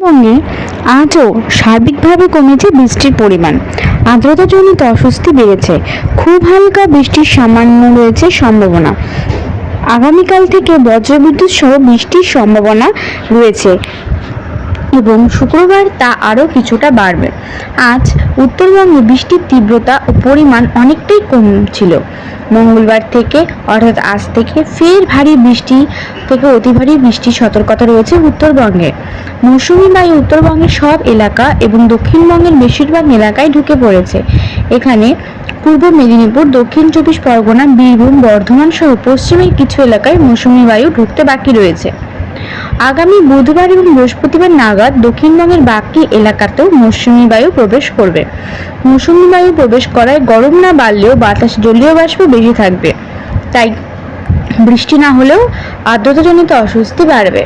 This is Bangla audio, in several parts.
পশ্চিমবঙ্গে আজও সার্বিকভাবে কমেছে বৃষ্টির পরিমাণ। আর্দ্রতাজনিত অস্বস্তি বেড়েছে। খুব হালকা বৃষ্টির সামান্য রয়েছে সম্ভাবনা। আগামীকাল থেকে বজ্রবিদ্যুৎ সহ বৃষ্টির সম্ভাবনা রয়েছে। এবং শুক্রবার তা আরও কিছুটা বাড়বে। আজ উত্তরবঙ্গে বৃষ্টির তীব্রতা ও পরিমাণ অনেকটাই কম ছিল। মঙ্গলবার থেকে, অর্থাৎ আজ থেকে ফের ভারী বৃষ্টি থেকে অতি ভারী বৃষ্টির সতর্কতা রয়েছে উত্তরবঙ্গে। মৌসুমি বায়ু উত্তরবঙ্গের সব এলাকা এবং দক্ষিণবঙ্গের বেশিরভাগ এলাকায় ঢুকে পড়েছে। এখানে পূর্ব মেদিনীপুর, দক্ষিণ চব্বিশ পরগনা, বীরভূম, বর্ধমান সহ পশ্চিমের কিছু এলাকায় মৌসুমি বায়ু ঢুকতে বাকি রয়েছে। আগামী বুধবার এবং বৃহস্পতিবার নাগাদ দক্ষিণবঙ্গের বাকি এলাকাতেও মৌসুমী বায়ু প্রবেশ করবে। মৌসুমী বায়ু প্রবেশ করায় গরম না বাড়লেও বাতাস জলীয় বাষ্প বেশি থাকবে। তাই বৃষ্টি না হলেও আর্দ্রতাজনিত অস্বস্তি বাড়বে।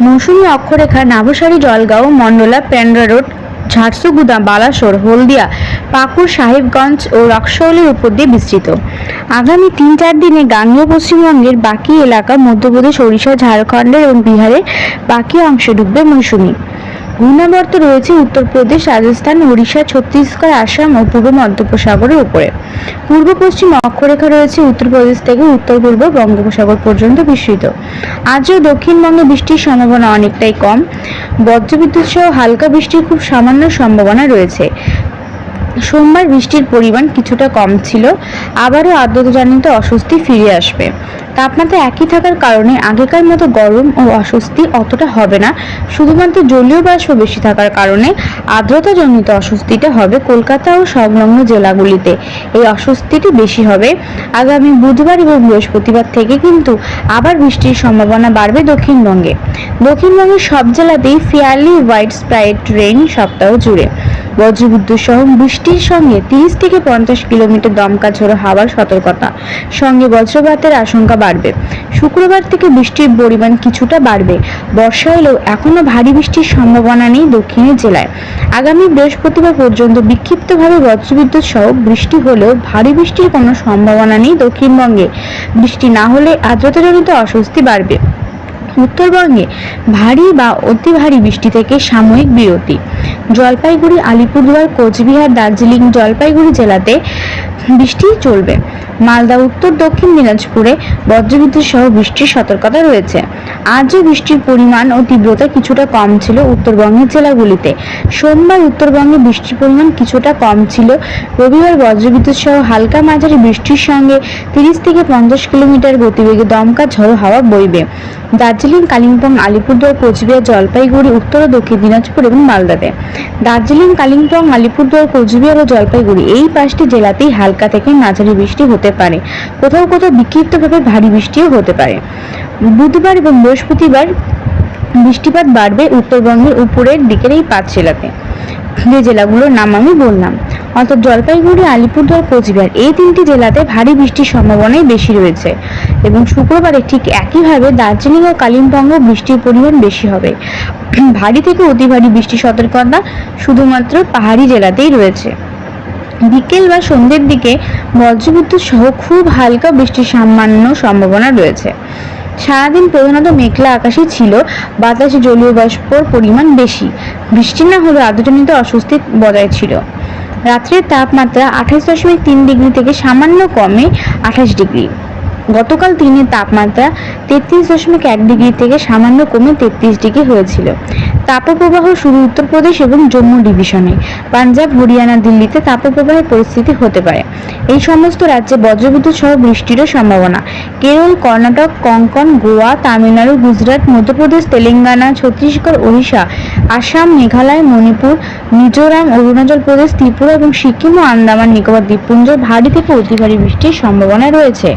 মৌসুমী অক্ষরেখা নাভসারি জলগাঁও মন্ডলা পেন্ড্রা রোড, ঝারসুগুদা, বালাসোর, হলদিয়া, পাকুড়, সাহেবগঞ্জ ও রক্সৌলের উপর দিয়ে বিস্তৃত। আগামী তিন চার দিনে গাঙ্গেয় পশ্চিমবঙ্গের বাকি এলাকা মধ্যপ্রদেশ, ওড়িশা ঝাড়খণ্ডের এবং বিহারের বাকি অংশে ডুববে মৌসুমী। ঘূর্ণাবর্ত রয়েছে উত্তরপ্রদেশ, রাজস্থান, ওড়িশা, ছত্তিশগড়, আসাম ও পূর্ব মধ্যপ্রসাগরের উপরে। পূর্ব পশ্চিম অক্ষরেখা রয়েছে উত্তরপ্রদেশ থেকে উত্তর পূর্ব বঙ্গোপসাগর পর্যন্ত বিস্তৃত। আজও দক্ষিণবঙ্গে বৃষ্টির সম্ভাবনা অনেকটাই কম। বজ্রবিদ্যুৎ সহ হালকা বৃষ্টির খুব সামান্য সম্ভাবনা রয়েছে। সোমবার বৃষ্টির পরিমাণ কিছুটা কম ছিল। আবারও আর্দ্রতাজনিত অস্বস্তি ফিরে আসবে। তাপমাত্রা একই থাকার কারণে আগেকার মতো গরম ও অস্বস্তি অতটা হবে না। শুধুমাত্র জলীয় বাষ্প বেশি থাকার কারণে আর্দ্রতাজনিত অস্বস্তিটা হবে কলকাতা ও সংলগ্ন জেলাগুলিতে। এই অস্বস্তিটি বেশি হবে। আগামী বুধবার এবং বৃহস্পতিবার থেকে কিন্তু আবার বৃষ্টির সম্ভাবনা বাড়বে দক্ষিণবঙ্গে। দক্ষিণবঙ্গের সব জেলাতেই ফেয়ারলি হোয়াইট স্প্রাইট রেইন সপ্তাহ জুড়ে। বজ্রবিদ্যুৎ সহ বৃষ্টির সঙ্গে তিরিশ থেকে পঞ্চাশ কিলোমিটার দমকা ঝোড়ো হাওয়ার সতর্কতা। সঙ্গে বজ্রপাতের আশঙ্কা বাড়বে। শুক্রবার থেকে বৃষ্টির পরিমাণ কিছুটা বাড়বে। বর্ষা এলেও এখনও ভারী বৃষ্টির সম্ভাবনা নেই দক্ষিণের জেলায়। আগামী বৃহস্পতিবার পর্যন্ত বিক্ষিপ্তভাবে বজ্রবিদ্যুৎ সহ বৃষ্টি হলেও ভারী বৃষ্টির কোনো সম্ভাবনা নেই দক্ষিণবঙ্গে। বৃষ্টি না হলে আর্দ্রতাজনিত অস্বস্তি বাড়বে। উত্তরবঙ্গে ভারী বা অতি ভারী বৃষ্টি থেকে সাময়িক বিরতি। জলপাইগুড়ি, আলিপুরদুয়ার, কোচবিহার, দার্জিলিং, জলপাইগুড়ি জেলাতে বৃষ্টি চলবে। মালদা, উত্তর, দক্ষিণ দিনাজপুরে বজ্রবিদ্যুৎ সহ বৃষ্টির সতর্কতা রয়েছে। আজও বৃষ্টির পরিমাণ ও তীব্রতা কিছুটা কম ছিল উত্তরবঙ্গের জেলাগুলিতে। সোমবার উত্তরবঙ্গে বৃষ্টির পরিমাণ কিছুটা কম ছিল। রবিবার বজ্রবিদ্যুৎ সহ হালকা মাঝারি বৃষ্টির সঙ্গে তিরিশ থেকে পঞ্চাশ কিলোমিটার গতিবেগে দমকা ঝড়ো হাওয়া বইবে। দার্জিলিং, কালিম্পং, আলিপুরদুয়ার, কোচবিহার, জলপাইগুড়ি, উত্তর ও দক্ষিণ দিনাজপুর এবং মালদাতে। দার্জিলিং, কালিম্পং, আলিপুরদুয়ার, কোচবিহার ও জলপাইগুড়ি এই পাঁচটি জেলাতেই হালকা থেকে মাঝারি বৃষ্টি হতে পারে। কোথাও কোথাও বিক্ষিপ্তভাবে ভারী বৃষ্টিও হতে পারে। বুধবার এবং বৃহস্পতিবার বৃষ্টিপাত বাড়বে উত্তরবঙ্গের উপরের দিকের এই পাঁচ জেলাতে। যে জেলাগুলোর নাম আমি বললাম। অর্থাৎ জলপাইগুড়ি, আলিপুরদুয়ার, কোচবিহার, এই তিনটি জেলাতে ভারী বৃষ্টির সম্ভাবনাই বেশি রয়েছে এবং শুক্রবারে ঠিক একইভাবে দার্জিলিং ও কালিম্পংও বৃষ্টির পরিমাণ বেশি হবে। ভারী থেকে অতি ভারী বৃষ্টির সতর্কতা শুধুমাত্র পাহাড়ি জেলাতেই রয়েছে। বিকেল বা সন্ধ্যের দিকে বজ্রবিদ্যুৎ সহ খুব হালকা বৃষ্টির সামান্য সম্ভাবনা রয়েছে। সারাদিন প্রধানত মেঘলা আকাশই ছিল, বাতাসে জলীয় বাষ্পর পরিমাণ বেশি। বৃষ্টি না হলে আর্দ্রজনিত অস্বস্তি বজায় ছিল। রাত্রের তাপমাত্রা আঠাশ দশমিক তিন ডিগ্রি থেকে সামান্য কমে আঠাশ ডিগ্রি। গতকাল দিনের তাপমাত্রা তেত্রিশ দশমিক এক ডিগ্রি থেকে সামান্য কমে তেত্রিশ ডিগ্রি হয়েছিল। তাপপ্রবাহ শুরু উত্তরপ্রদেশ এবং জম্মু ডিভিশনে। পাঞ্জাব, হরিয়ানা, দিল্লিতে তাপপ্রবাহের পরিস্থিতি হতে পারে। এই সমস্ত রাজ্যে বজ্রবিদ্যুৎ সহ বৃষ্টিরও সম্ভাবনা। কেরল, কর্ণাটক, কঙ্কন, গোয়া, তামিলনাড়ু, গুজরাট, মধ্যপ্রদেশ, তেলেঙ্গানা, ছত্তিশগড়, ওড়িশা, আসাম, মেঘালয়, মণিপুর, মিজোরাম, অরুণাচল প্রদেশ, ত্রিপুরা এবং সিকিম ও আন্দামান, নিকোবর দ্বীপপুঞ্জ ভারী থেকে অতি ভারী বৃষ্টির সম্ভাবনা রয়েছে।